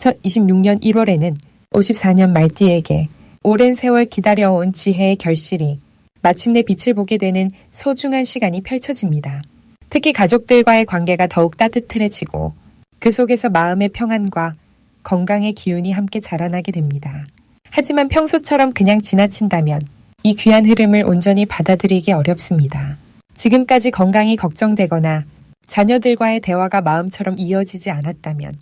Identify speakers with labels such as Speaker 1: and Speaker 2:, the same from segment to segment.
Speaker 1: 2026년 1월에는 54년 말띠에게 오랜 세월 기다려온 지혜의 결실이 마침내 빛을 보게 되는 소중한 시간이 펼쳐집니다. 특히 가족들과의 관계가 더욱 따뜻해지고 그 속에서 마음의 평안과 건강의 기운이 함께 자라나게 됩니다. 하지만 평소처럼 그냥 지나친다면 이 귀한 흐름을 온전히 받아들이기 어렵습니다. 지금까지 건강이 걱정되거나 자녀들과의 대화가 마음처럼 이어지지 않았다면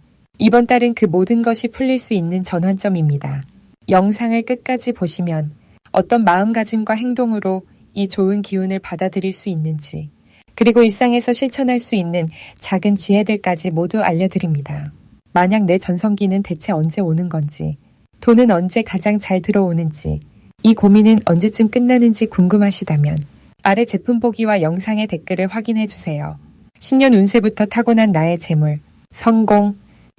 Speaker 1: 이번 달은 그 모든 것이 풀릴 수 있는 전환점입니다. 영상을 끝까지 보시면 어떤 마음가짐과 행동으로 이 좋은 기운을 받아들일 수 있는지, 그리고 일상에서 실천할 수 있는 작은 지혜들까지 모두 알려드립니다. 만약 내 전성기는 대체 언제 오는 건지, 돈은 언제 가장 잘 들어오는지, 이 고민은 언제쯤 끝나는지 궁금하시다면 아래 제품 보기와 영상의 댓글을 확인해 주세요. 신년 운세부터 타고난 나의 재물, 성공,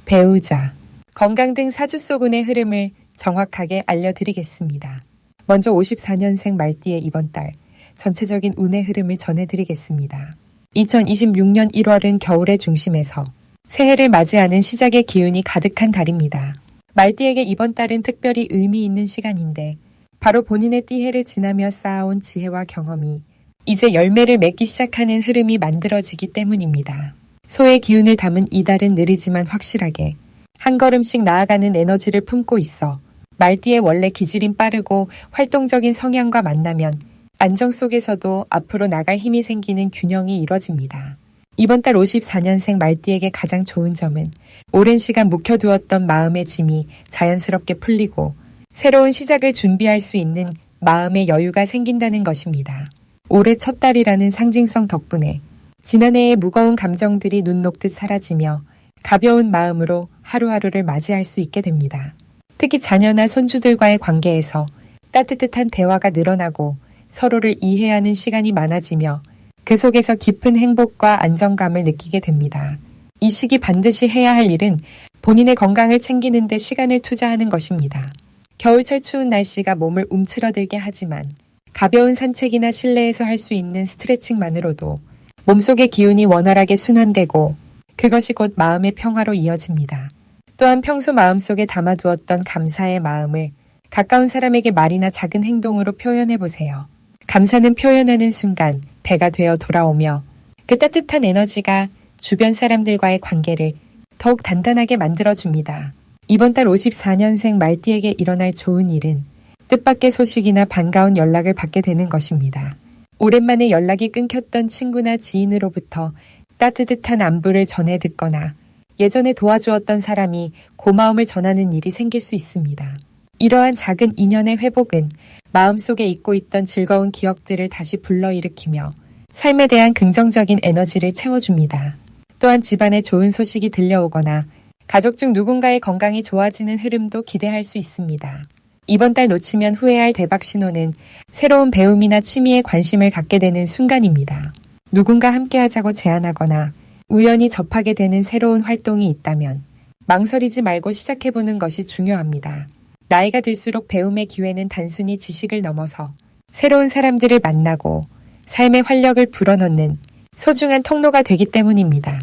Speaker 1: 배우자, 건강 등 사주소군의 흐름을 정확하게 알려드리겠습니다. 먼저 54년생 말띠의 이번 달 전체적인 운의 흐름을 전해드리겠습니다. 2026년 1월은 겨울의 중심에서 새해를 맞이하는 시작의 기운이 가득한 달입니다. 말띠에게 이번 달은 특별히 의미 있는 시간인데 바로 본인의 띠해를 지나며 쌓아온 지혜와 경험이 이제 열매를 맺기 시작하는 흐름이 만들어지기 때문입니다. 소의 기운을 담은 이달은 느리지만 확실하게 한 걸음씩 나아가는 에너지를 품고 있어 말띠의 원래 기질인 빠르고 활동적인 성향과 만나면 안정 속에서도 앞으로 나갈 힘이 생기는 균형이 이뤄집니다. 이번 달 54년생 말띠에게 가장 좋은 점은 오랜 시간 묵혀두었던 마음의 짐이 자연스럽게 풀리고 새로운 시작을 준비할 수 있는 마음의 여유가 생긴다는 것입니다. 올해 첫 달이라는 상징성 덕분에 지난해의 무거운 감정들이 눈 녹듯 사라지며 가벼운 마음으로 하루하루를 맞이할 수 있게 됩니다. 특히 자녀나 손주들과의 관계에서 따뜻한 대화가 늘어나고 서로를 이해하는 시간이 많아지며 그 속에서 깊은 행복과 안정감을 느끼게 됩니다. 이 시기 반드시 해야 할 일은 본인의 건강을 챙기는 데 시간을 투자하는 것입니다. 겨울철 추운 날씨가 몸을 움츠러들게 하지만 가벼운 산책이나 실내에서 할 수 있는 스트레칭만으로도 몸속의 기운이 원활하게 순환되고 그것이 곧 마음의 평화로 이어집니다. 또한 평소 마음속에 담아두었던 감사의 마음을 가까운 사람에게 말이나 작은 행동으로 표현해 보세요. 감사는 표현하는 순간 배가 되어 돌아오며 그 따뜻한 에너지가 주변 사람들과의 관계를 더욱 단단하게 만들어줍니다. 이번 달 54년생 말띠에게 일어날 좋은 일은 뜻밖의 소식이나 반가운 연락을 받게 되는 것입니다. 오랜만에 연락이 끊겼던 친구나 지인으로부터 따뜻한 안부를 전해 듣거나 예전에 도와주었던 사람이 고마움을 전하는 일이 생길 수 있습니다. 이러한 작은 인연의 회복은 마음속에 잊고 있던 즐거운 기억들을 다시 불러일으키며 삶에 대한 긍정적인 에너지를 채워줍니다. 또한 집안에 좋은 소식이 들려오거나 가족 중 누군가의 건강이 좋아지는 흐름도 기대할 수 있습니다. 이번 달 놓치면 후회할 대박 신호는 새로운 배움이나 취미에 관심을 갖게 되는 순간입니다. 누군가 함께 하자고 제안하거나 우연히 접하게 되는 새로운 활동이 있다면 망설이지 말고 시작해보는 것이 중요합니다. 나이가 들수록 배움의 기회는 단순히 지식을 넘어서 새로운 사람들을 만나고 삶의 활력을 불어넣는 소중한 통로가 되기 때문입니다.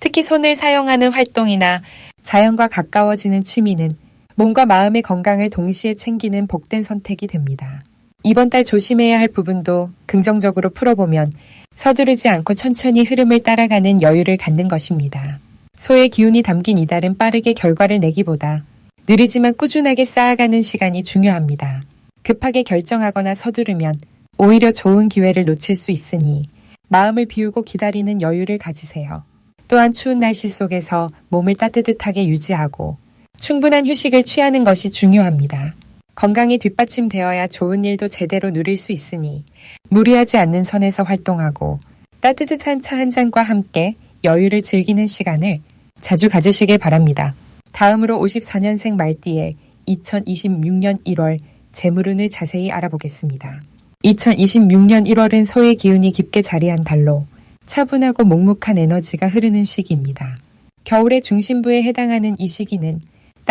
Speaker 1: 특히 손을 사용하는 활동이나 자연과 가까워지는 취미는 몸과 마음의 건강을 동시에 챙기는 복된 선택이 됩니다. 이번 달 조심해야 할 부분도 긍정적으로 풀어보면 서두르지 않고 천천히 흐름을 따라가는 여유를 갖는 것입니다. 소의 기운이 담긴 이달은 빠르게 결과를 내기보다 느리지만 꾸준하게 쌓아가는 시간이 중요합니다. 급하게 결정하거나 서두르면 오히려 좋은 기회를 놓칠 수 있으니 마음을 비우고 기다리는 여유를 가지세요. 또한 추운 날씨 속에서 몸을 따뜻하게 유지하고 충분한 휴식을 취하는 것이 중요합니다. 건강이 뒷받침되어야 좋은 일도 제대로 누릴 수 있으니 무리하지 않는 선에서 활동하고 따뜻한 차 한 잔과 함께 여유를 즐기는 시간을 자주 가지시길 바랍니다. 다음으로 54년생 말띠의 2026년 1월 재물운을 자세히 알아보겠습니다. 2026년 1월은 소의 기운이 깊게 자리한 달로 차분하고 묵묵한 에너지가 흐르는 시기입니다. 겨울의 중심부에 해당하는 이 시기는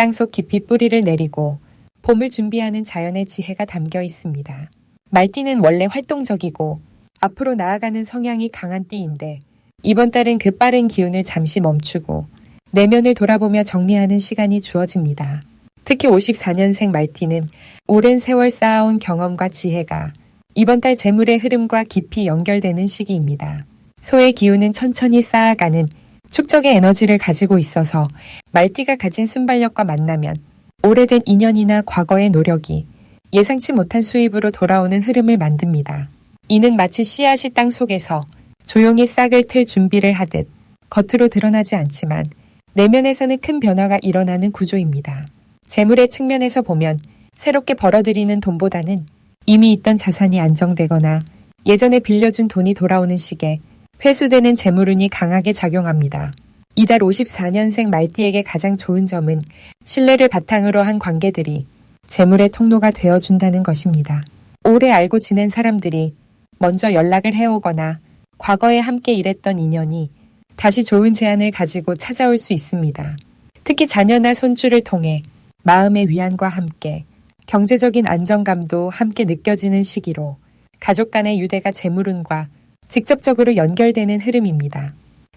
Speaker 1: 땅속 깊이 뿌리를 내리고 봄을 준비하는 자연의 지혜가 담겨 있습니다. 말띠는 원래 활동적이고 앞으로 나아가는 성향이 강한 띠인데 이번 달은 그 빠른 기운을 잠시 멈추고 내면을 돌아보며 정리하는 시간이 주어집니다. 특히 54년생 말티는 오랜 세월 쌓아온 경험과 지혜가 이번 달 재물의 흐름과 깊이 연결되는 시기입니다. 소의 기운은 천천히 쌓아가는 축적의 에너지를 가지고 있어서 말띠가 가진 순발력과 만나면 오래된 인연이나 과거의 노력이 예상치 못한 수입으로 돌아오는 흐름을 만듭니다. 이는 마치 씨앗이 땅 속에서 조용히 싹을 틀 준비를 하듯 겉으로 드러나지 않지만 내면에서는 큰 변화가 일어나는 구조입니다. 재물의 측면에서 보면 새롭게 벌어들이는 돈보다는 이미 있던 자산이 안정되거나 예전에 빌려준 돈이 돌아오는 시기에 회수되는 재물운이 강하게 작용합니다. 이달 54년생 말띠에게 가장 좋은 점은 신뢰를 바탕으로 한 관계들이 재물의 통로가 되어준다는 것입니다. 오래 알고 지낸 사람들이 먼저 연락을 해오거나 과거에 함께 일했던 인연이 다시 좋은 제안을 가지고 찾아올 수 있습니다. 특히 자녀나 손주를 통해 마음의 위안과 함께 경제적인 안정감도 함께 느껴지는 시기로 가족 간의 유대가 재물운과 직접적으로 연결되는 흐름입니다.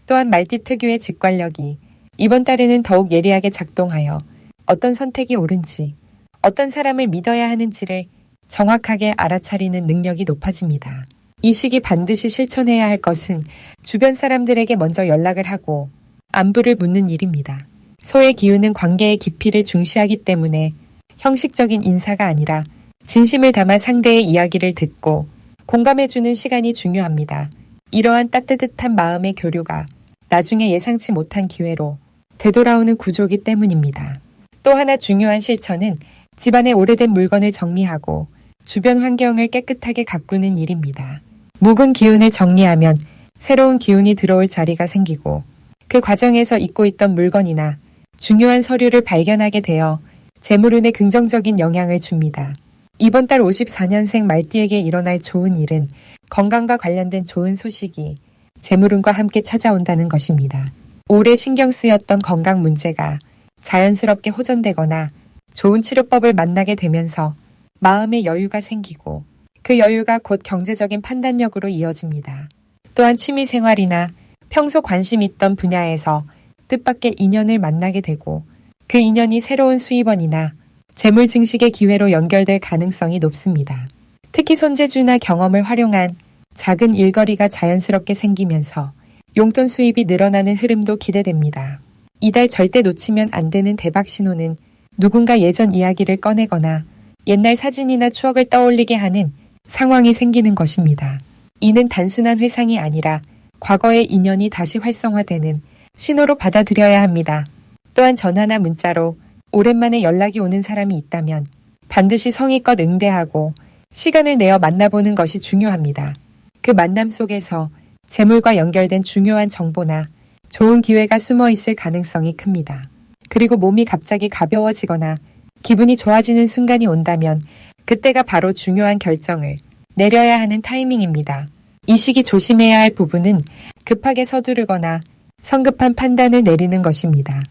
Speaker 1: 또한 말띠 특유의 직관력이 이번 달에는 더욱 예리하게 작동하여 어떤 선택이 옳은지, 어떤 사람을 믿어야 하는지를 정확하게 알아차리는 능력이 높아집니다. 이 시기 반드시 실천해야 할 것은 주변 사람들에게 먼저 연락을 하고 안부를 묻는 일입니다. 소의 기운은 관계의 깊이를 중시하기 때문에 형식적인 인사가 아니라 진심을 담아 상대의 이야기를 듣고 공감해주는 시간이 중요합니다. 이러한 따뜻한 마음의 교류가 나중에 예상치 못한 기회로 되돌아오는 구조기 때문입니다. 또 하나 중요한 실천은 집안의 오래된 물건을 정리하고 주변 환경을 깨끗하게 가꾸는 일입니다. 묵은 기운을 정리하면 새로운 기운이 들어올 자리가 생기고 그 과정에서 잊고 있던 물건이나 중요한 서류를 발견하게 되어 재물운에 긍정적인 영향을 줍니다. 이번 달 54년생 말띠에게 일어날 좋은 일은 건강과 관련된 좋은 소식이 재물운과 함께 찾아온다는 것입니다. 오래 신경 쓰였던 건강 문제가 자연스럽게 호전되거나 좋은 치료법을 만나게 되면서 마음의 여유가 생기고 그 여유가 곧 경제적인 판단력으로 이어집니다. 또한 취미 생활이나 평소 관심 있던 분야에서 뜻밖의 인연을 만나게 되고 그 인연이 새로운 수입원이나 재물 증식의 기회로 연결될 가능성이 높습니다. 특히 손재주나 경험을 활용한 작은 일거리가 자연스럽게 생기면서 용돈 수입이 늘어나는 흐름도 기대됩니다. 이달 절대 놓치면 안 되는 대박 신호는 누군가 예전 이야기를 꺼내거나 옛날 사진이나 추억을 떠올리게 하는 상황이 생기는 것입니다. 이는 단순한 회상이 아니라 과거의 인연이 다시 활성화되는 신호로 받아들여야 합니다. 또한 전화나 문자로 오랜만에 연락이 오는 사람이 있다면 반드시 성의껏 응대하고 시간을 내어 만나보는 것이 중요합니다. 그 만남 속에서 재물과 연결된 중요한 정보나 좋은 기회가 숨어 있을 가능성이 큽니다. 그리고 몸이 갑자기 가벼워지거나 기분이 좋아지는 순간이 온다면 그때가 바로 중요한 결정을 내려야 하는 타이밍입니다. 이 시기 조심해야 할 부분은 급하게 서두르거나 성급한 판단을 내리는 것입니다.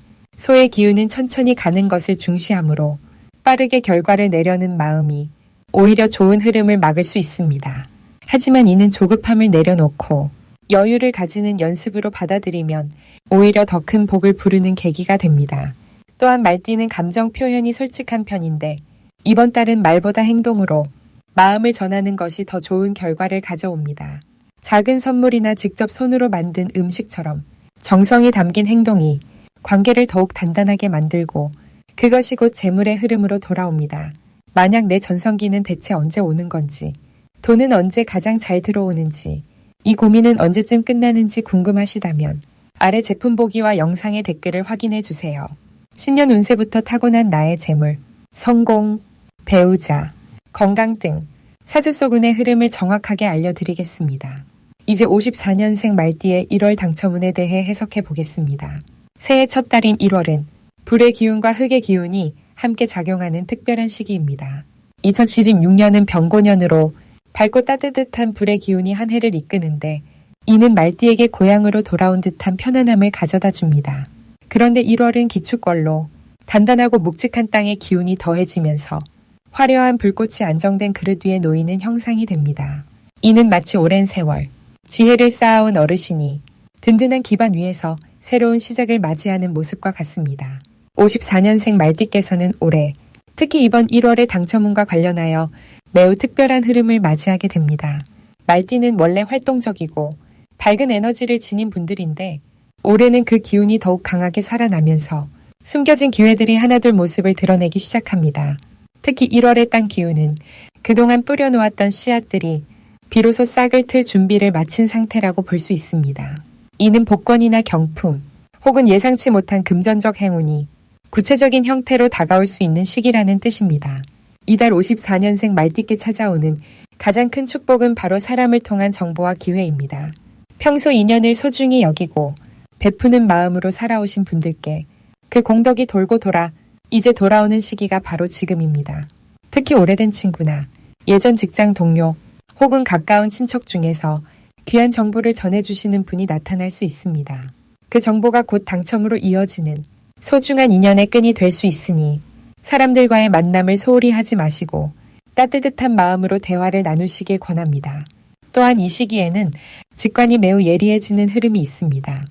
Speaker 1: 소의 기운은 천천히 가는 것을 중시하므로 빠르게 결과를 내려는 마음이 오히려 좋은 흐름을 막을 수 있습니다. 하지만 이는 조급함을 내려놓고 여유를 가지는 연습으로 받아들이면 오히려 더 큰 복을 부르는 계기가 됩니다. 또한 말띠는 감정 표현이 솔직한 편인데 이번 달은 말보다 행동으로 마음을 전하는 것이 더 좋은 결과를 가져옵니다. 작은 선물이나 직접 손으로 만든 음식처럼 정성이 담긴 행동이 관계를 더욱 단단하게 만들고 그것이 곧 재물의 흐름으로 돌아옵니다. 만약 내 전성기는 대체 언제 오는 건지, 돈은 언제 가장 잘 들어오는지, 이 고민은 언제쯤 끝나는지 궁금하시다면 아래 제품 보기와 영상의 댓글을 확인해 주세요. 신년 운세부터 타고난 나의 재물, 성공, 배우자, 건강 등 사주소군의 흐름을 정확하게 알려드리겠습니다. 이제 54년생 말띠의 1월 당첨운에 대해 해석해 보겠습니다. 새해 첫 달인 1월은 불의 기운과 흙의 기운이 함께 작용하는 특별한 시기입니다. 2076년은 병고년으로 밝고 따뜻한 불의 기운이 한 해를 이끄는데 이는 말띠에게 고향으로 돌아온 듯한 편안함을 가져다 줍니다. 그런데 1월은 기축월로 단단하고 묵직한 땅의 기운이 더해지면서 화려한 불꽃이 안정된 그릇 위에 놓이는 형상이 됩니다. 이는 마치 오랜 세월 지혜를 쌓아온 어르신이 든든한 기반 위에서 새로운 시작을 맞이하는 모습과 같습니다. 54년생 말띠께서는 올해 특히 이번 1월의 당첨운과 관련하여 매우 특별한 흐름을 맞이하게 됩니다. 말띠는 원래 활동적이고 밝은 에너지를 지닌 분들인데 올해는 그 기운이 더욱 강하게 살아나면서 숨겨진 기회들이 하나둘 모습을 드러내기 시작합니다. 특히 1월의 땅 기운은 그동안 뿌려놓았던 씨앗들이 비로소 싹을 틀 준비를 마친 상태라고 볼 수 있습니다. 이는 복권이나 경품 혹은 예상치 못한 금전적 행운이 구체적인 형태로 다가올 수 있는 시기라는 뜻입니다. 이달 54년생 말띠께 찾아오는 가장 큰 축복은 바로 사람을 통한 정보와 기회입니다. 평소 인연을 소중히 여기고 베푸는 마음으로 살아오신 분들께 그 공덕이 돌고 돌아 이제 돌아오는 시기가 바로 지금입니다. 특히 오래된 친구나 예전 직장 동료 혹은 가까운 친척 중에서 귀한 정보를 전해주시는 분이 나타날 수 있습니다. 그 정보가 곧 당첨으로 이어지는 소중한 인연의 끈이 될 수 있으니 사람들과의 만남을 소홀히 하지 마시고 따뜻한 마음으로 대화를 나누시길 권합니다. 또한 이 시기에는 직관이 매우 예리해지는 흐름이 있습니다.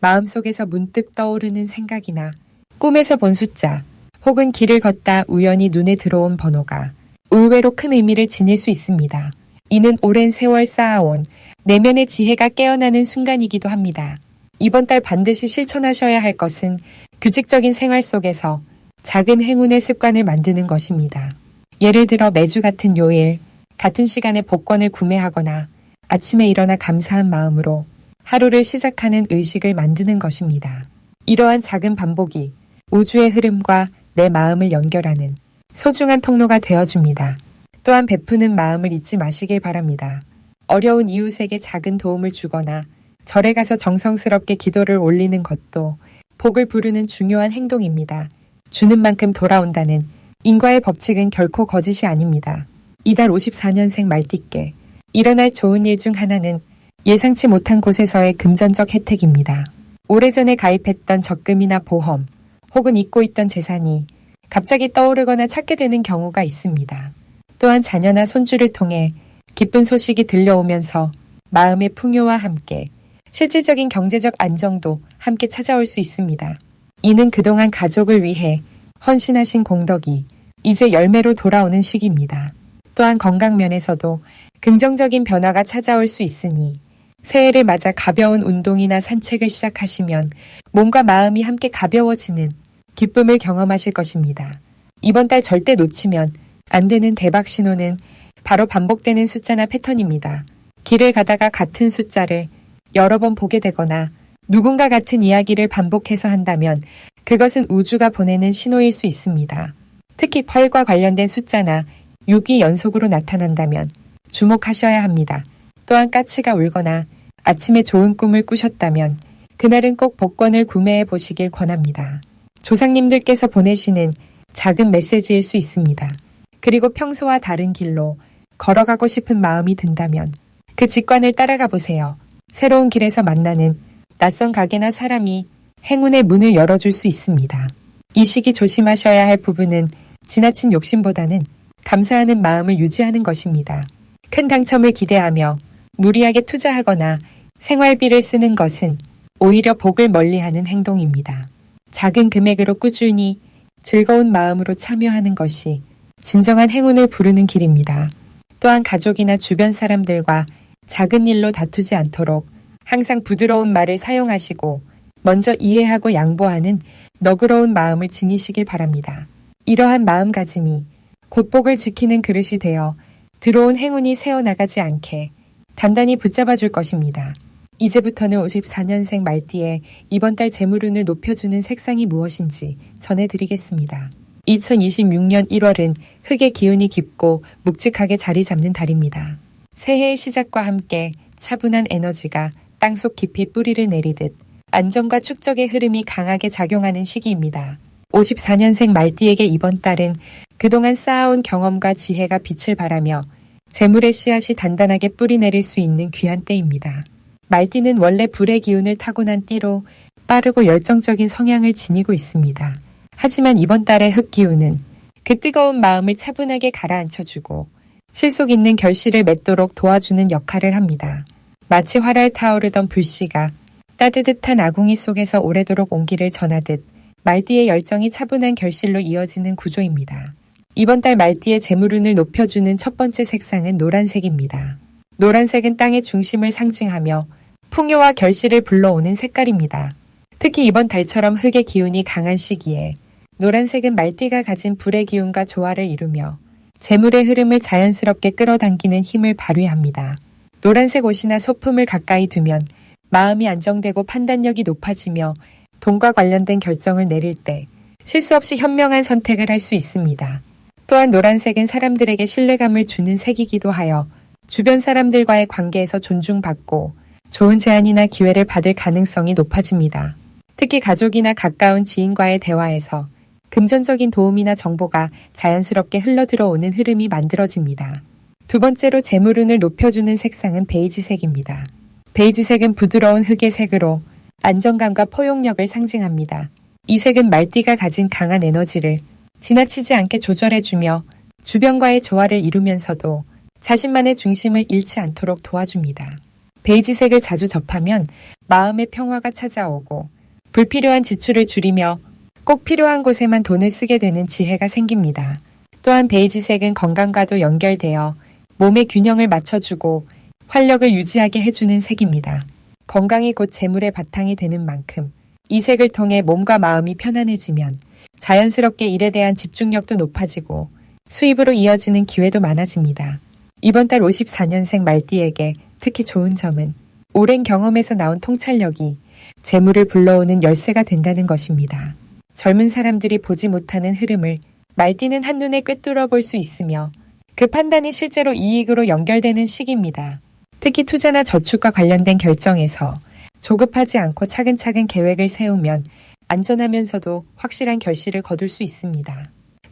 Speaker 1: 마음속에서 문득 떠오르는 생각이나 꿈에서 본 숫자 혹은 길을 걷다 우연히 눈에 들어온 번호가 의외로 큰 의미를 지닐 수 있습니다. 이는 오랜 세월 쌓아온 내면의 지혜가 깨어나는 순간이기도 합니다. 이번 달 반드시 실천하셔야 할 것은 규칙적인 생활 속에서 작은 행운의 습관을 만드는 것입니다. 예를 들어 매주 같은 요일, 같은 시간에 복권을 구매하거나 아침에 일어나 감사한 마음으로 하루를 시작하는 의식을 만드는 것입니다. 이러한 작은 반복이 우주의 흐름과 내 마음을 연결하는 소중한 통로가 되어줍니다. 또한 베푸는 마음을 잊지 마시길 바랍니다. 어려운 이웃에게 작은 도움을 주거나 절에 가서 정성스럽게 기도를 올리는 것도 복을 부르는 중요한 행동입니다. 주는 만큼 돌아온다는 인과의 법칙은 결코 거짓이 아닙니다. 이달 54년생 말띠께 일어날 좋은 일 중 하나는 예상치 못한 곳에서의 금전적 혜택입니다. 오래전에 가입했던 적금이나 보험 혹은 잊고 있던 재산이 갑자기 떠오르거나 찾게 되는 경우가 있습니다. 또한 자녀나 손주를 통해 기쁜 소식이 들려오면서 마음의 풍요와 함께 실질적인 경제적 안정도 함께 찾아올 수 있습니다. 이는 그동안 가족을 위해 헌신하신 공덕이 이제 열매로 돌아오는 시기입니다. 또한 건강 면에서도 긍정적인 변화가 찾아올 수 있으니 새해를 맞아 가벼운 운동이나 산책을 시작하시면 몸과 마음이 함께 가벼워지는 기쁨을 경험하실 것입니다. 이번 달 절대 놓치면 안 되는 대박 신호는 바로 반복되는 숫자나 패턴입니다. 길을 가다가 같은 숫자를 여러 번 보게 되거나 누군가 같은 이야기를 반복해서 한다면 그것은 우주가 보내는 신호일 수 있습니다. 특히 펄과 관련된 숫자나 6이 연속으로 나타난다면 주목하셔야 합니다. 또한 까치가 울거나 아침에 좋은 꿈을 꾸셨다면 그날은 꼭 복권을 구매해 보시길 권합니다. 조상님들께서 보내시는 작은 메시지일 수 있습니다. 그리고 평소와 다른 길로 걸어가고 싶은 마음이 든다면 그 직관을 따라가 보세요. 새로운 길에서 만나는 낯선 가게나 사람이 행운의 문을 열어줄 수 있습니다. 이 시기 조심하셔야 할 부분은 지나친 욕심보다는 감사하는 마음을 유지하는 것입니다. 큰 당첨을 기대하며 무리하게 투자하거나 생활비를 쓰는 것은 오히려 복을 멀리하는 행동입니다. 작은 금액으로 꾸준히 즐거운 마음으로 참여하는 것이 진정한 행운을 부르는 길입니다. 또한 가족이나 주변 사람들과 작은 일로 다투지 않도록 항상 부드러운 말을 사용하시고 먼저 이해하고 양보하는 너그러운 마음을 지니시길 바랍니다. 이러한 마음가짐이 곧복을 지키는 그릇이 되어 들어온 행운이 새어나가지 않게 단단히 붙잡아 줄 것입니다. 이제부터는 54년생 말띠에 이번 달 재물운을 높여주는 색상이 무엇인지 전해드리겠습니다. 2026년 1월은 흙의 기운이 깊고 묵직하게 자리 잡는 달입니다. 새해의 시작과 함께 차분한 에너지가 땅속 깊이 뿌리를 내리듯 안정과 축적의 흐름이 강하게 작용하는 시기입니다. 54년생 말띠에게 이번 달은 그동안 쌓아온 경험과 지혜가 빛을 발하며 재물의 씨앗이 단단하게 뿌리 내릴 수 있는 귀한 때입니다. 말띠는 원래 불의 기운을 타고난 띠로 빠르고 열정적인 성향을 지니고 있습니다. 하지만 이번 달의 흙 기운은 그 뜨거운 마음을 차분하게 가라앉혀주고 실속 있는 결실을 맺도록 도와주는 역할을 합니다. 마치 활활 타오르던 불씨가 따뜻한 아궁이 속에서 오래도록 온기를 전하듯 말띠의 열정이 차분한 결실로 이어지는 구조입니다. 이번 달 말띠의 재물운을 높여주는 첫 번째 색상은 노란색입니다. 노란색은 땅의 중심을 상징하며 풍요와 결실을 불러오는 색깔입니다. 특히 이번 달처럼 흙의 기운이 강한 시기에 노란색은 말띠가 가진 불의 기운과 조화를 이루며 재물의 흐름을 자연스럽게 끌어당기는 힘을 발휘합니다. 노란색 옷이나 소품을 가까이 두면 마음이 안정되고 판단력이 높아지며 돈과 관련된 결정을 내릴 때 실수 없이 현명한 선택을 할 수 있습니다. 또한 노란색은 사람들에게 신뢰감을 주는 색이기도 하여 주변 사람들과의 관계에서 존중받고 좋은 제안이나 기회를 받을 가능성이 높아집니다. 특히 가족이나 가까운 지인과의 대화에서 금전적인 도움이나 정보가 자연스럽게 흘러들어오는 흐름이 만들어집니다. 두 번째로 재물운을 높여주는 색상은 베이지색입니다. 베이지색은 부드러운 흙의 색으로 안정감과 포용력을 상징합니다. 이 색은 말띠가 가진 강한 에너지를 지나치지 않게 조절해주며 주변과의 조화를 이루면서도 자신만의 중심을 잃지 않도록 도와줍니다. 베이지색을 자주 접하면 마음의 평화가 찾아오고 불필요한 지출을 줄이며 꼭 필요한 곳에만 돈을 쓰게 되는 지혜가 생깁니다. 또한 베이지색은 건강과도 연결되어 몸의 균형을 맞춰주고 활력을 유지하게 해주는 색입니다. 건강이 곧 재물의 바탕이 되는 만큼 이 색을 통해 몸과 마음이 편안해지면 자연스럽게 일에 대한 집중력도 높아지고 수입으로 이어지는 기회도 많아집니다. 이번 달 54년생 말띠에게 특히 좋은 점은 오랜 경험에서 나온 통찰력이 재물을 불러오는 열쇠가 된다는 것입니다. 젊은 사람들이 보지 못하는 흐름을 말띠는 한눈에 꿰뚫어 볼 수 있으며 그 판단이 실제로 이익으로 연결되는 시기입니다. 특히 투자나 저축과 관련된 결정에서 조급하지 않고 차근차근 계획을 세우면 안전하면서도 확실한 결실을 거둘 수 있습니다.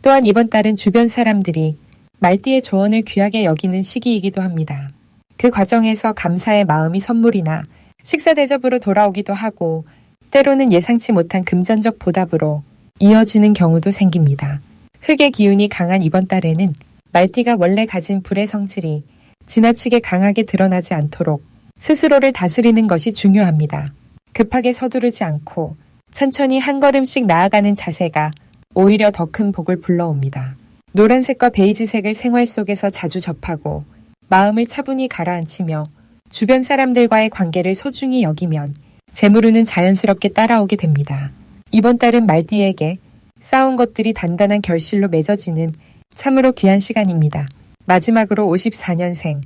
Speaker 1: 또한 이번 달은 주변 사람들이 말띠의 조언을 귀하게 여기는 시기이기도 합니다. 그 과정에서 감사의 마음이 선물이나 식사 대접으로 돌아오기도 하고 때로는 예상치 못한 금전적 보답으로 이어지는 경우도 생깁니다. 흙의 기운이 강한 이번 달에는 말띠가 원래 가진 불의 성질이 지나치게 강하게 드러나지 않도록 스스로를 다스리는 것이 중요합니다. 급하게 서두르지 않고 천천히 한 걸음씩 나아가는 자세가 오히려 더 큰 복을 불러옵니다. 노란색과 베이지색을 생활 속에서 자주 접하고 마음을 차분히 가라앉히며 주변 사람들과의 관계를 소중히 여기면 재물운은 자연스럽게 따라오게 됩니다. 이번 달은 말띠에게 쌓은 것들이 단단한 결실로 맺어지는 참으로 귀한 시간입니다. 마지막으로 54년생,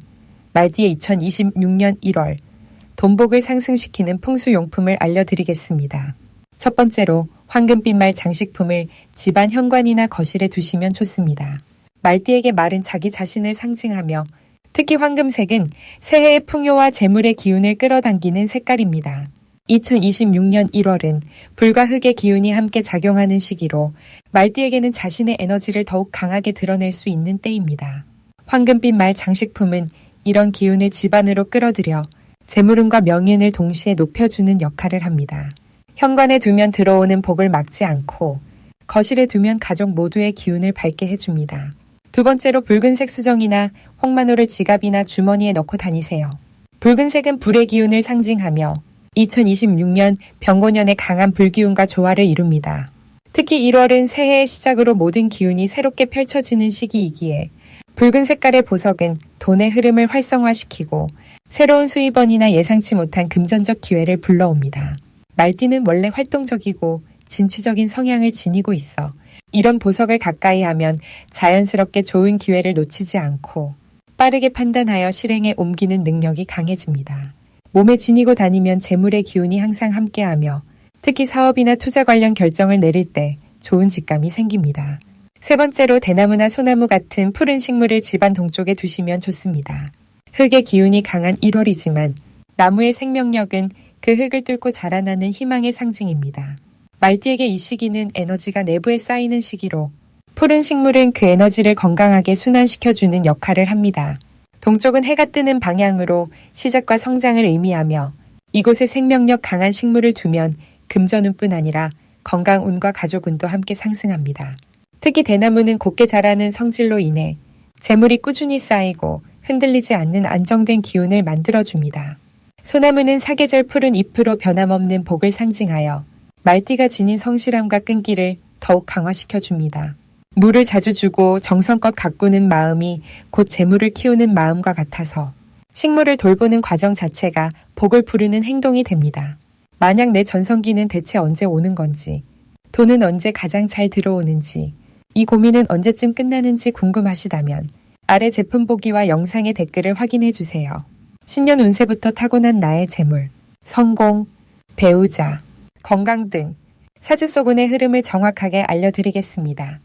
Speaker 1: 말띠의 2026년 1월, 돈복을 상승시키는 풍수용품을 알려드리겠습니다. 첫 번째로 황금빛 말 장식품을 집안 현관이나 거실에 두시면 좋습니다. 말띠에게 말은 자기 자신을 상징하며 특히 황금색은 새해의 풍요와 재물의 기운을 끌어당기는 색깔입니다. 2026년 1월은 불과 흙의 기운이 함께 작용하는 시기로 말띠에게는 자신의 에너지를 더욱 강하게 드러낼 수 있는 때입니다. 황금빛 말 장식품은 이런 기운을 집안으로 끌어들여 재물운과 명예를 동시에 높여주는 역할을 합니다. 현관에 두면 들어오는 복을 막지 않고 거실에 두면 가족 모두의 기운을 밝게 해줍니다. 두 번째로 붉은색 수정이나 홍마노를 지갑이나 주머니에 넣고 다니세요. 붉은색은 불의 기운을 상징하며 2026년 병고년의 강한 불기운과 조화를 이룹니다. 특히 1월은 새해의 시작으로 모든 기운이 새롭게 펼쳐지는 시기이기에 붉은 색깔의 보석은 돈의 흐름을 활성화시키고 새로운 수입원이나 예상치 못한 금전적 기회를 불러옵니다. 말띠는 원래 활동적이고 진취적인 성향을 지니고 있어 이런 보석을 가까이 하면 자연스럽게 좋은 기회를 놓치지 않고 빠르게 판단하여 실행에 옮기는 능력이 강해집니다. 몸에 지니고 다니면 재물의 기운이 항상 함께하며 특히 사업이나 투자 관련 결정을 내릴 때 좋은 직감이 생깁니다. 세 번째로 대나무나 소나무 같은 푸른 식물을 집안 동쪽에 두시면 좋습니다. 흙의 기운이 강한 1월이지만 나무의 생명력은 그 흙을 뚫고 자라나는 희망의 상징입니다. 말띠에게 이 시기는 에너지가 내부에 쌓이는 시기로 푸른 식물은 그 에너지를 건강하게 순환시켜주는 역할을 합니다. 동쪽은 해가 뜨는 방향으로 시작과 성장을 의미하며 이곳에 생명력 강한 식물을 두면 금전운뿐 아니라 건강운과 가족운도 함께 상승합니다. 특히 대나무는 곱게 자라는 성질로 인해 재물이 꾸준히 쌓이고 흔들리지 않는 안정된 기운을 만들어줍니다. 소나무는 사계절 푸른 잎으로 변함없는 복을 상징하여 말띠가 지닌 성실함과 끈기를 더욱 강화시켜 줍니다. 물을 자주 주고 정성껏 가꾸는 마음이 곧 재물을 키우는 마음과 같아서 식물을 돌보는 과정 자체가 복을 부르는 행동이 됩니다. 만약 내 전성기는 대체 언제 오는 건지, 돈은 언제 가장 잘 들어오는지, 이 고민은 언제쯤 끝나는지 궁금하시다면 아래 제품 보기와 영상의 댓글을 확인해 주세요. 신년 운세부터 타고난 나의 재물, 성공, 배우자, 건강 등 사주 속운의 흐름을 정확하게 알려드리겠습니다.